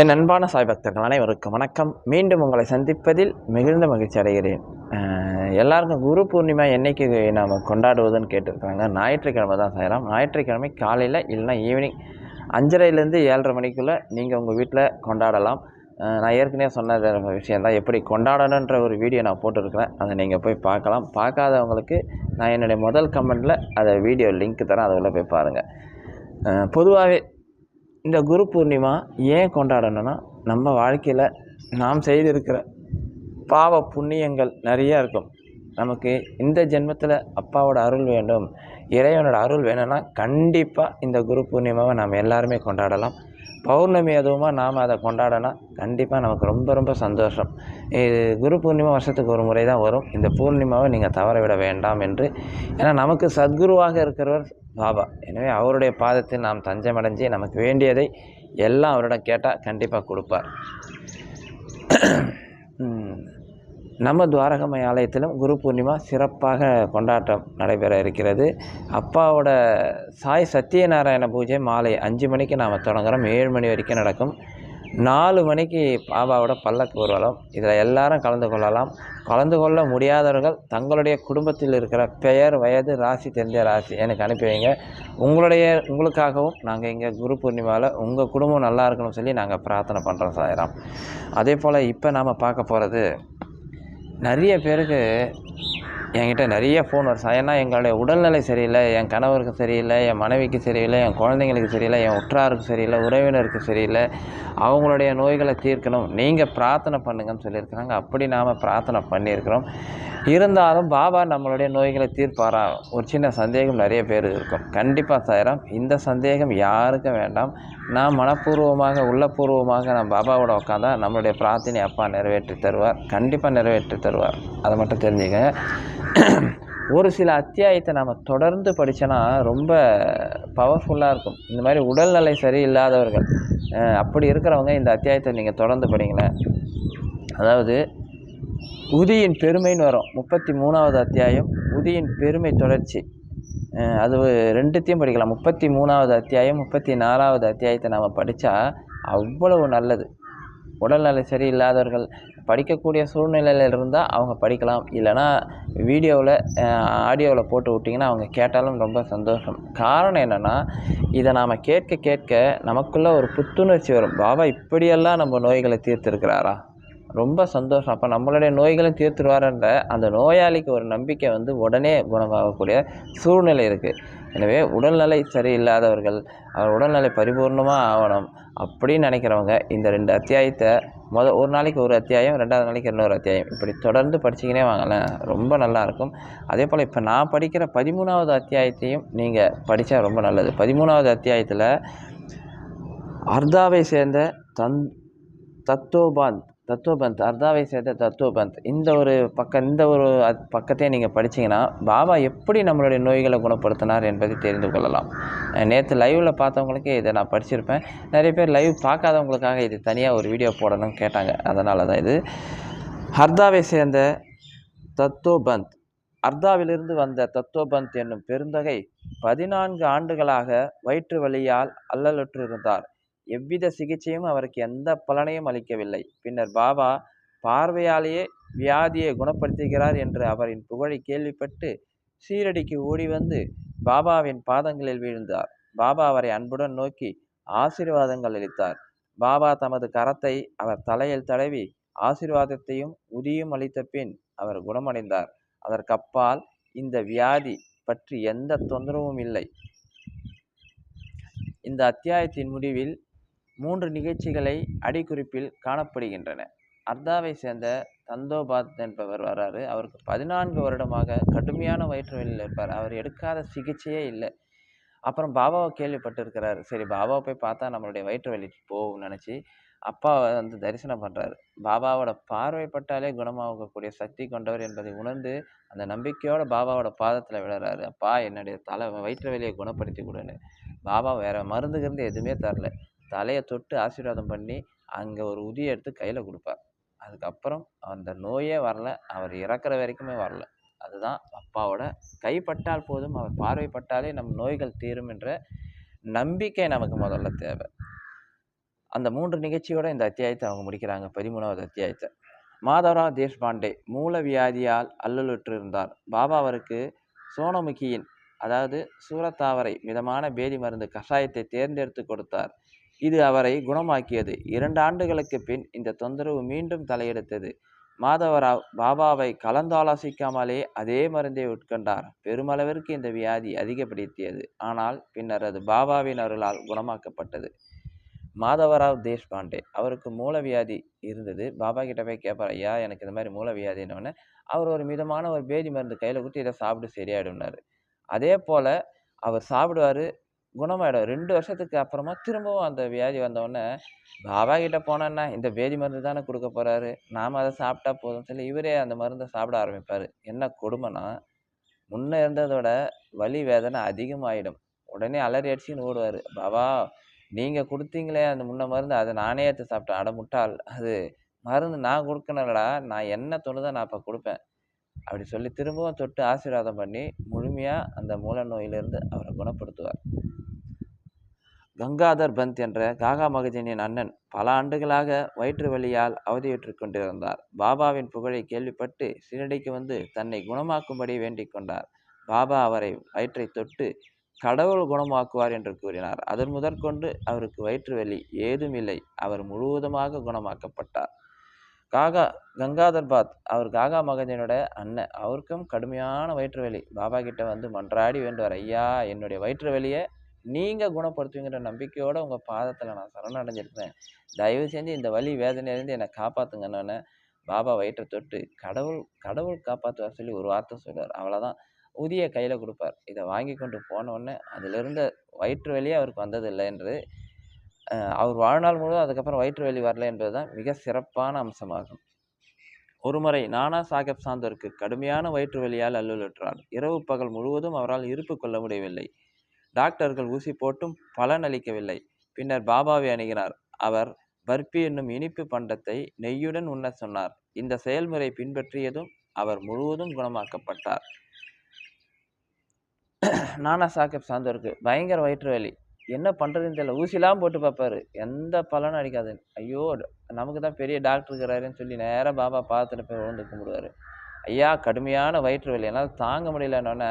என் அன்பான சாய் பக்தர்கள் அனைவருக்கும் வணக்கம். மீண்டும் உங்களை சந்திப்பதில் மிகுந்த மகிழ்ச்சி அடைகிறேன். எல்லாருக்கும் குரு பூர்ணிமா என்றைக்கு நாம் கொண்டாடுவதுன்னு கேட்டிருக்காங்க ஞாயிற்றுக்கிழமை தான் செய்கிறோம் ஞாயிற்றுக்கிழமை காலையில் இல்லைன்னா ஈவினிங் அஞ்சரைலேருந்து ஏழரை மணிக்குள்ளே நீங்கள் உங்கள் வீட்டில் கொண்டாடலாம். நான் ஏற்கனவே சொன்ன விஷயம் தான் எப்படி கொண்டாடணுன்ற ஒரு வீடியோ நான் போட்டிருக்கிறேன். அதை நீங்கள் போய் பார்க்கலாம். பார்க்காதவங்களுக்கு நான் என்னுடைய முதல் கமெண்ட்டில் அதை வீடியோ லிங்க் தரேன். அதை உள்ள போய் பாருங்கள் பொதுவாகவே இந்த குரு பூர்ணிமா ஏன் கொண்டாடணும்னா நம்ம வாழ்க்கையில் நாம் செய்திருக்கிற பாவ புண்ணியங்கள் நிறையா இருக்கும். நமக்கு இந்த ஜென்மத்தில் அப்பாவோட அருள் வேண்டும் இறைவனோட அருள் வேணும்னா கண்டிப்பாக இந்த குரு பூர்ணிமாவை நாம் எல்லாருமே கொண்டாடலாம். பௌர்ணமி அதுவுமா நாம் அதை கொண்டாடனா கண்டிப்பாக நமக்கு ரொம்ப ரொம்ப சந்தோஷம். இது குரு பூர்ணிமா வருஷத்துக்கு ஒரு முறை தான் வரும். இந்த பூர்ணிமாவை நீங்கள் தவற விட வேண்டாம் என்று. ஏன்னா நமக்கு சத்குருவாக இருக்கிறவர் பாபா. எனவே அவருடைய பாதத்தில் நாம் தஞ்சமடைஞ்சு நமக்கு வேண்டியதை எல்லாம் அவரிடம் கேட்டால் கண்டிப்பாக கொடுப்பார். நம்ம துவாரகமை ஆலயத்திலும் குரு பூர்ணிமா சிறப்பாக கொண்டாட்டம் நடைபெற இருக்கிறது. அப்பாவோட சாய் சத்யநாராயண பூஜை மாலை அஞ்சு மணிக்கு நாம் தொடங்குறோம். ஏழு மணி வரைக்கும் நடக்கும். நாலு மணிக்கு பாபாவோட பல்லக்கு ஊர்வலம். இதில் எல்லாரும் கலந்து கொள்ளலாம். கலந்து கொள்ள முடியாதவர்கள் தங்களுடைய குடும்பத்தில் இருக்கிற பெயர் வயது ராசி தெரிஞ்ச ராசி எனக்கு அனுப்பி வைங்க. உங்களுடைய உங்களுக்காகவும் நாங்கள் இங்கே குரு பூர்ணிமாவில் உங்கள் குடும்பம் நல்லா இருக்கணும்னு சொல்லி நாங்கள் பிரார்த்தனை பண்ணுறோம் சாயிரம். அதே போல் இப்போ நாம் பார்க்க போகிறது நிறைய பேருக்கு என்கிட்ட நிறைய ஃபோன் வருஷம் ஏன்னா எங்களுடைய உடல்நிலை சரியில்லை என் கணவருக்கு சரியில்லை என் மனைவிக்கு சரியில்லை என் குழந்தைங்களுக்கு சரியில்லை என் உற்றாருக்கு சரியில்லை உறவினருக்கு சரியில்லை. அவங்களுடைய நோய்களை தீர்க்கணும். நீங்கள் பிரார்த்தனை பண்ணுங்கன்னு சொல்லியிருக்கிறாங்க. அப்படி நாம் பிரார்த்தனை பண்ணியிருக்கிறோம். இருந்தாலும் பாபா நம்மளுடைய நோய்களை தீர்ப்பாரா? ஒரு சின்ன சந்தேகம் நிறைய பேர் இருக்கும். கண்டிப்பாக சாயிரம் இந்த சந்தேகம் யாருக்கும் வேண்டாம். நான் மனப்பூர்வமாக உள்ளபூர்வமாக நான் பாபாவோட உட்காந்தா நம்மளுடைய பிரார்த்தனை அப்பா நிறைவேற்றி தருவார். கண்டிப்பாக நிறைவேற்றி தருவார். அதை மட்டும் தெரிஞ்சுக்கங்க. ஒரு சில அத்தியாயத்தை நாம் தொடர்ந்து படித்தோன்னா ரொம்ப பவர்ஃபுல்லாக இருக்கும். இந்த மாதிரி உடல்நிலை சரியில்லாதவர்கள் அப்படி இருக்கிறவங்க இந்த அத்தியாயத்தை நீங்கள் தொடர்ந்து படிங்களேன். அதாவது உதியின் பெருமைன்னு வரும். முப்பத்தி மூணாவது அத்தியாயம் உதியின் பெருமை தொடர்ச்சி. அது ரெண்டுத்தையும் படிக்கலாம். முப்பத்தி மூணாவது அத்தியாயம் முப்பத்தி நாலாவது அத்தியாயத்தை நாம் படித்தா அவ்வளவு நல்லது. உடல்நிலை சரியில்லாதவர்கள் படிக்கக்கூடிய சூழ்நிலையில் இருந்தால் அவங்க படிக்கலாம். இல்லைன்னா வீடியோவில் ஆடியோவில் போட்டு விட்டிங்கன்னா அவங்க கேட்டாலும் ரொம்ப சந்தோஷம். காரணம் என்னென்னா இதை நாம் கேட்க கேட்க நமக்குள்ளே ஒரு புத்துணர்ச்சி வரும். பாபா இப்படியெல்லாம் நம்ம நோய்களை தீர்த்திருக்கிறாரா? ரொம்ப சந்தோஷம். அப்போ நம்மளுடைய நோய்களும் தீர்த்துருவாருன்ற அந்த நோயாளிக்கு ஒரு நம்பிக்கை வந்து உடனே குணமாகக்கூடிய சூழ்நிலை இருக்குது எனவே உடல்நிலை சரியில்லாதவர்கள் அவர் உடல்நிலை பரிபூர்ணமாக ஆகணும் அப்படின்னு நினைக்கிறவங்க இந்த ரெண்டு அத்தியாயத்தை முத ஒரு நாளைக்கு ஒரு அத்தியாயம் ரெண்டாவது நாளைக்கு இன்னொரு அத்தியாயம் இப்படி தொடர்ந்து படிச்சிக்கினே வாங்கலாம் ரொம்ப நல்லாயிருக்கும் அதே போல் இப்போ நான் படிக்கிற பதிமூணாவது அத்தியாயத்தையும் நீங்கள் படித்தா ரொம்ப நல்லது. பதிமூணாவது அத்தியாயத்தில் அர்தாவை சேர்ந்த தன் தத்தோபாந்த் தத்துவபந்த் அர்தாவை சேர்ந்த தத்துவபந்த். இந்த ஒரு பக்கம் இந்த ஒரு பக்கத்தையே நீங்கள் படிச்சீங்கன்னா பாபா எப்படி நம்மளுடைய நோய்களை குணப்படுத்தினார் என்பதை தெரிந்து கொள்ளலாம். நேற்று லைவில் பார்த்தவங்களுக்கு இதை நான் படிச்சிருப்பேன். நிறைய பேர் லைவ் பார்க்காதவங்களுக்காக இது தனியாக ஒரு வீடியோ போடணும்னு கேட்டாங்க. அதனால தான் இது. ஹர்தாவை சேர்ந்த தத்துவபந்த். அர்தாவிலிருந்து வந்த தத்துவபந்த் என்னும் பெருந்தகை பதினான்கு ஆண்டுகளாக வயிற்று வலியால் அல்லலுற்றிருந்தார். எவ்வித சிகிச்சையும் அவருக்கு எந்த பலனையும் அளிக்கவில்லை. பின்னர் பாபா பார்வையாலேயே வியாதியை குணப்படுத்துகிறார் என்று அவரின் புகழை கேள்விப்பட்டு சீரடிக்கு ஓடி வந்து பாபாவின் பாதங்களில் வீழ்ந்தார். பாபா அவரை அன்புடன் நோக்கி ஆசீர்வாதங்கள் அளித்தார். பாபா தமது கரத்தை அவர் தலையில் தடவி ஆசீர்வாதத்தையும் உதியும் அளித்த பின் அவர் குணமடைந்தார். அதற்கப்பால் இந்த வியாதி பற்றி எந்த தொந்தரவும் இல்லை. இந்த அத்தியாயத்தின் முடிவில் மூன்று நிகழ்ச்சிகளை அடிக்குறிப்பில் காணப்படுகின்றன. அர்தாவை சேர்ந்த தந்தோபாத் என்பவர் வராரு. அவருக்கு பதினான்கு வருடமாக கடுமையான வயிற்று வலியில் இருப்பார். அவர் எடுக்காத சிகிச்சையே இல்லை. அப்புறம் பாபாவை கேள்விப்பட்டிருக்கிறாரு. சரி பாபாவை போய் பார்த்தா நம்மளுடைய வயிற்று வலி போகும்னு நினச்சி அப்பாவை வந்து தரிசனம் பண்ணுறாரு பாபாவோட பார்வைப்பட்டாலே குணமாகக்கூடிய சக்தி கொண்டவர் என்பதை உணர்ந்து அந்த நம்பிக்கையோட பாபாவோட பாதத்தில் விழுறாரு. அப்பா என்னுடைய தலை வயிற்று வலியை குணப்படுத்தி கொடுன்னு. பாபா வேற மருந்து கிருந்து எதுவுமே தரல. தலையை தொட்டு ஆசீர்வாதம் பண்ணி அங்கே ஒரு உதியை எடுத்து கையில் கொடுப்பார். அதுக்கப்புறம் அந்த நோயே வரல அவர் இறக்குற வரைக்குமே வரல. அதுதான் அப்பாவோட கைப்பட்டால் போதும் அவர் பார்வைப்பட்டாலே நம் நோய்கள் தீரும் என்ற நம்பிக்கை நமக்கு முதல்ல தேவை. அந்த மூன்று நிகழ்ச்சியோட இந்த அத்தியாயத்தை அவங்க முடிக்கிறாங்க பதிமூணாவது அத்தியாயத்தை. மாதவராவ் தேஷ்பாண்டே மூல வியாதியால் அல்லலுற்றிருந்தார். பாபா அவருக்கு சோனமுகியின் அதாவது சூரத்தாவரை மிதமான பேதி மருந்து கஷாயத்தை தேர்ந்தெடுத்து கொடுத்தார். இது அவரை குணமாக்கியது. இரண்டு ஆண்டுகளுக்கு பின் இந்த தொந்தரவு மீண்டும் தலையெடுத்தது. மாதவராவ் பாபாவை கலந்தாலோசிக்காமலே அதே மருந்தை உட்கொண்டார். பெருமளவிற்கு இந்த வியாதி அதிகப்படுத்தியது. ஆனால் பின்னர் அது பாபாவின் அருளால் குணமாக்கப்பட்டது. மாதவராவ் தேஷ்பாண்டே அவருக்கு மூலவியாதி இருந்தது. பாபா கிட்ட போய் கேட்பார் ஐயா எனக்கு இந்த மாதிரி மூலவியாதின்னொன்னே அவர் ஒரு மிதமான ஒரு பேதி மருந்து கையில் கொடுத்து இதை சாப்பிட்டு சரியாயிடும்னாரு. அதே போல் அவர் சாப்பிடுவார் குணமாயிடும். ரெண்டு வருஷத்துக்கு அப்புறமா திரும்பவும் அந்த வியாதி வந்தோடனே பாபா கிட்ட போனோன்னா இந்த வேதி மருந்து தானே கொடுக்க போகிறாரு நாம் அதை சாப்பிட்டா போதும் சொல்லி இவரே அந்த மருந்தை சாப்பிட ஆரம்பிப்பார். என்ன கொடுமைனா முன்ன இருந்ததோட வலி வேதனை அதிகமாகிடும் உடனே அலறி அடிச்சுன்னு ஓடுவார். பாபா நீங்கள் கொடுத்தீங்களே அந்த முன்ன மருந்து அதை நானே எடுத்து சாப்பிட்டேன். அட முட்டாள். அது மருந்து நான் கொடுக்கணும்லடா. நான் என்ன தோணுதோ நான் அப்போ கொடுப்பேன்? அப்படி சொல்லி திரும்பவும் தொட்டு ஆசீர்வாதம் பண்ணி முழுமையாக அந்த மூல நோயிலிருந்து அவரை குணப்படுத்துவார். கங்காதர் பந்த் என்ற காகா மகஜனின் அண்ணன் பல ஆண்டுகளாக வயிற்று வலியால் அவதியுற்று கொண்டிருந்தார். பாபாவின் புகழை கேள்விப்பட்டு சிறடிக்கு வந்து தன்னை குணமாக்கும்படி வேண்டிக் கொண்டார். பாபா அவரை வயிற்றை தொட்டு கடவுள் குணமாக்குவார் என்று கூறினார். அதன் முதற்கொண்டு அவருக்கு வயிற்று வலி ஏதும் இல்லை. அவர் முழுவதுமாக குணமாக்கப்பட்டார். காகா கங்காதர் பாத் அவர் காகா மகஜனோட அண்ணன். அவருக்கும் கடுமையான வயிற்று வலி. பாபா கிட்ட வந்து மன்றாடி வேண்டுவார். ஐயா என்னுடைய வயிற்று வலியை நீங்கள் குணப்படுத்துவீங்கிற நம்பிக்கையோடு உங்கள் பாதத்தில் நான் சரணடைஞ்சிருக்கிறேன். தயவு செஞ்சு இந்த வலி வேதனையிலேருந்து என்னை காப்பாற்றுங்கன்னு பாபா வயிற்றை தொட்டு கடவுள் கடவுள் காப்பாற்றுவார் சொல்லி ஒரு வார்த்தை சொல்லுவார் அவ்வளோதான் ஊதிய கையில் கொடுப்பார். இதை வாங்கி கொண்டு போனோடனே அதிலிருந்த வயிற்று வலியே அவருக்கு வந்ததில்லை என்று அவர் வாழ்நாள் முழுவதும் அதுக்கப்புறம் வயிற்று வலி வரல என்பது தான் மிக சிறப்பான அம்சமாகும். ஒருமுறை நானா சாஹேப் சாந்தருக்கு கடுமையான வயிற்று வலியால் அல்லுலுற்றார் இரவு பகல் முழுவதும் அவரால் இருப்பு கொள்ள முடியவில்லை. டாக்டர்கள் ஊசி போட்டும் பலன் அளிக்கவில்லை. பின்னர் பாபாவை அணுகினார். அவர் பர்பி என்னும் இனிப்பு பண்டத்தை நெய்யுடன் உண்ண சொன்னார். இந்த செயல்முறை பின்பற்றியதும் அவர் முழுவதும் குணமாக்கப்பட்டார். நானா சாஹிப் சாந்தோருக்கு பயங்கர வயிற்று வலி. என்ன பண்ணுறதுன்னு தெரியல. ஊசிலாம் போட்டு பார்ப்பாரு எந்த பலனும் அடிக்காது ஐயோ நமக்கு தான் பெரிய டாக்டர் இருக்கிறாருன்னு சொல்லி நேராக பாபா பார்த்துட்டு போய் விழுந்து கும்பிடுவார். ஐயா கடுமையான வயிற்று வலி. என்னால் தாங்க முடியலன்னொன்னே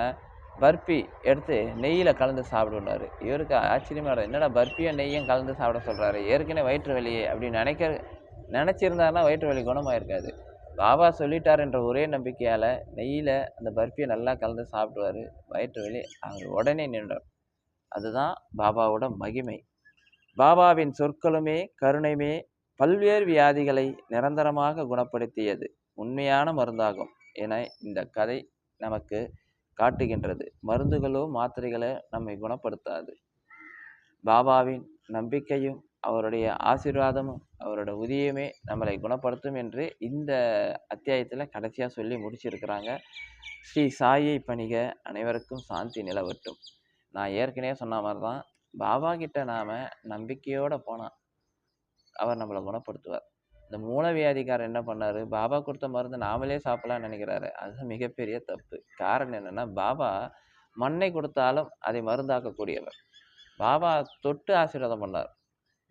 பர்பி எடுத்து நெய்யில் கலந்து சாப்பிடுவார் இவருக்கு ஆச்சரியமாக என்னடா பர்பியும் நெய்யும் கலந்து சாப்பிட சொல்கிறாரு ஏற்கனவே வயிற்று வலியே அப்படின்னு நினைக்க நினச்சிருந்தாருன்னா வயிற்று வலி குணமாயிருக்காது. பாபா சொல்லிட்டார் என்ற ஒரே நம்பிக்கையால் நெய்யில் அந்த பர்பியை நல்லா கலந்து சாப்பிடுவார். வயிற்று வலி அவர் உடனே நின்றார். அதுதான் பாபாவோட மகிமை. பாபாவின் சொற்களுமே கருணையுமே பல்வேறு வியாதிகளை நிரந்தரமாக குணப்படுத்தியது. உண்மையான மருந்தாகும். என இந்த கதை நமக்கு காட்டுகின்றது. மருந்துகளோ மாத்திரைகளோ நம்மை குணப்படுத்தாது. பாபாவின் நம்பிக்கையும் அவருடைய ஆசீர்வாதமும் அவரோட உதவியுமே நம்மளை குணப்படுத்தும் என்று இந்த அத்தியாயத்தில் கடைசியாக சொல்லி முடிச்சிருக்கிறாங்க. ஸ்ரீ சாயை பணிக அனைவருக்கும் சாந்தி நிலவட்டும். நான் ஏற்கனவே சொன்ன மாதிரி தான் பாபா கிட்ட நாம் நம்பிக்கையோடு போனால் அவர் நம்மளை குணப்படுத்துவார். இந்த மூலவியாதிக்காரர் என்ன பண்ணார்? பாபா கொடுத்த மருந்து நாமளே சாப்பிடலாம்னு நினைக்கிறாரு. அது மிகப்பெரிய தப்பு. காரணம் என்னென்னா பாபா மண்ணை கொடுத்தாலும் அதை மருந்தாக்கக்கூடியவர். பாபா தொட்டு ஆசீர்வாதம் பண்ணார்.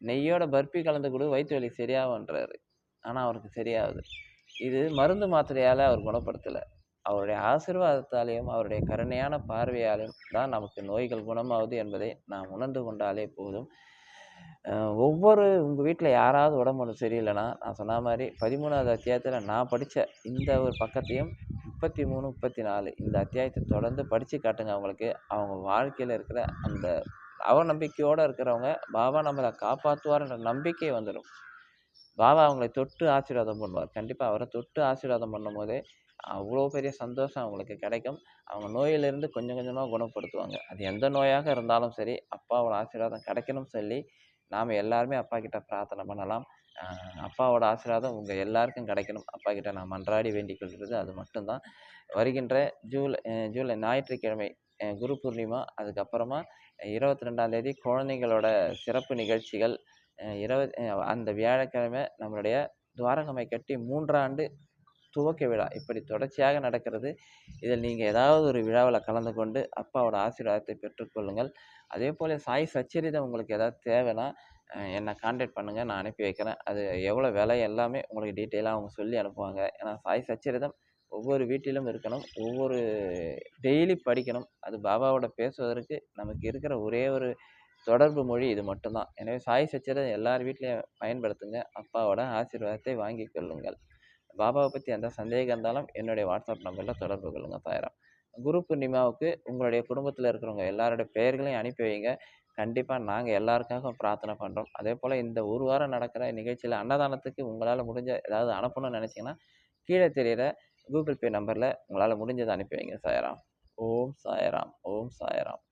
நெய்யோட பர்பி கலந்து கொடு வயிற்று வலி சரியாகுன்றாரு ஆனால் அவருக்கு சரியாகுது. இது மருந்து மாத்திரையால் அவர் குணப்படுத்தலை. அவருடைய ஆசிர்வாதத்தாலேயும் அவருடைய கருணையான பார்வையாலும் தான் நமக்கு நோய்கள் குணமாகுது என்பதை நாம் உணர்ந்து கொண்டாலே போதும். ஒவ்வொரு உங்கள் வீட்டில் யாராவது உடம்பு சரியில்லைன்னா நான் சொன்ன மாதிரி பதிமூணாவது அத்தியாயத்தில் நான் படித்த இந்த ஒரு பக்கத்தையும் முப்பத்தி மூணு முப்பத்தி நாலு இந்த அத்தியாயத்தை தொடர்ந்து படித்து காட்டுங்க அவங்களுக்கு. அவங்க வாழ்க்கையில் இருக்கிற அந்த அவநம்பிக்கையோடு இருக்கிறவங்க பாபா நம்மளை காப்பாற்றுவார்ன்ற நம்பிக்கை வந்துடும் பாபா அவங்களை தொட்டு ஆசீர்வாதம் பண்ணுவார். கண்டிப்பாக அவரை தொட்டு ஆசீர்வாதம் பண்ணும் போதே அவ்வளோ பெரிய சந்தோஷம் அவங்களுக்கு கிடைக்கும். அவங்க நோயிலிருந்து கொஞ்சம் கொஞ்சமாக குணப்படுத்துவாங்க. அது எந்த நோயாக இருந்தாலும் சரி அப்பாவோட ஆசீர்வாதம் கிடைக்கணும்னு சொல்லி நாம் எல்லாருமே அப்பா கிட்ட பிரார்த்தனை பண்ணலாம். அப்பாவோட ஆசீர்வாதம் உங்கள் எல்லாருக்கும் கிடைக்கணும். அப்பா கிட்ட நான் மன்றாடி வேண்டிக் கொள்கிறது அது மட்டும்தான். வருகின்ற ஜூலை ஜூலை ஞாயிற்றுக்கிழமை குரு பூர்ணிமா அதுக்கப்புறமா இருபத்தி ரெண்டாந்தேதி குழந்தைங்களோட சிறப்பு நிகழ்ச்சிகள். இருபது அந்த வியாழக்கிழமை நம்மளுடைய துவாரகமை கட்டி மூன்றாண்டு துவக்க விழா. இப்படி தொடர்ச்சியாக நடக்கிறது. இதில் நீங்கள் ஏதாவது ஒரு விழாவில் கலந்து கொண்டு அப்பாவோட ஆசீர்வாதத்தை பெற்றுக்கொள்ளுங்கள் அதே போல் சாய் சச்சரிதம் உங்களுக்கு ஏதாவது தேவைன்னா என்னை காண்டாக்ட் பண்ணுங்கள் நான் அனுப்பி வைக்கிறேன். அது எவ்வளோ விலை எல்லாமே உங்களுக்கு டீட்டெயிலாக அவங்க சொல்லி அனுப்புவாங்க. ஏன்னா சாய் சச்சரிதம் ஒவ்வொரு வீட்டிலும் இருக்கணும். ஒவ்வொரு டெய்லி படிக்கணும். அது பாபாவோட பேசுவதற்கு நமக்கு இருக்கிற ஒரே ஒரு தொடர்பு மொழி இது மட்டும்தான். எனவே சாய் சச்சரிதம் எல்லார் வீட்லேயும் பயன்படுத்துங்க. அப்பாவோட ஆசீர்வாதத்தை வாங்கி கொள்ளுங்கள். பாபாவை பற்றி எந்த சந்தேகம் இருந்தாலும் என்னுடைய வாட்ஸ்அப் நம்பரில் தொடர்பு கொள்ளுங்கள் தாயிரம் குரு பூர்ணிமாவுக்கு உங்களுடைய குடும்பத்தில் இருக்கிறவங்க எல்லாரோட பெயர்களையும் அனுப்பி வைங்க. கண்டிப்பாக நாங்கள் எல்லாருக்காகவும் பிரார்த்தனை பண்ணுறோம் அதே போல் இந்த ஒரு வாரம் நடக்கிற நிகழ்ச்சியில் அன்னதானத்துக்கு உங்களால் முடிஞ்ச ஏதாவது அனுப்பணும்னு நினச்சிங்கன்னா கீழே தெரிகிற கூகுள் பே நம்பரில் உங்களால் முடிஞ்சதை அனுப்பி வைங்க சாயராம் ஓம் சாயராம் ஓம் சாயராம்.